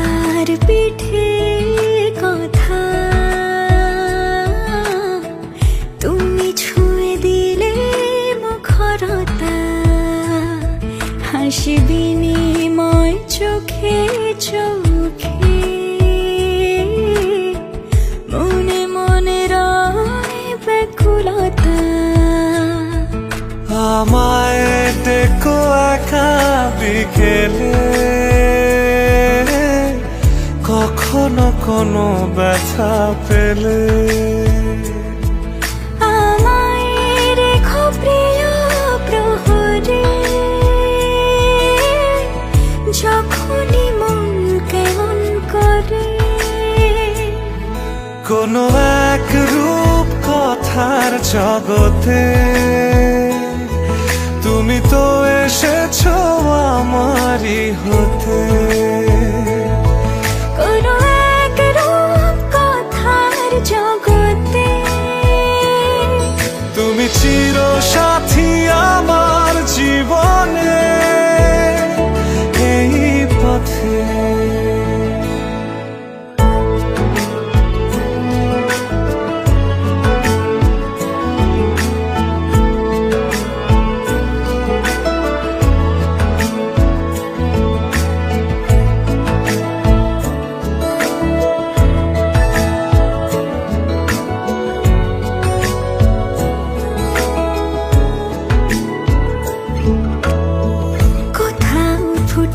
কথার পিঠে কথা তুমি ছুঁয়ে দিলে মুখরতা চোখে চোখে মনে মনে রয় ব্যাকুলতা আমায় ডেকো একা বিকেলে। কখনো কোনো ব্যথা পেলে। যখনই মন কেমন করে। কোনো এক রূপ কথার জগতে তুমি তো এসেছ আমারই হতে।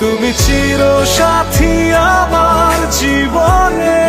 তুমি চির সাথী আমার জীবনে।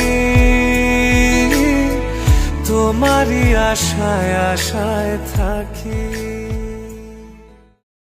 তোমারই আশায় আশায় থাকি।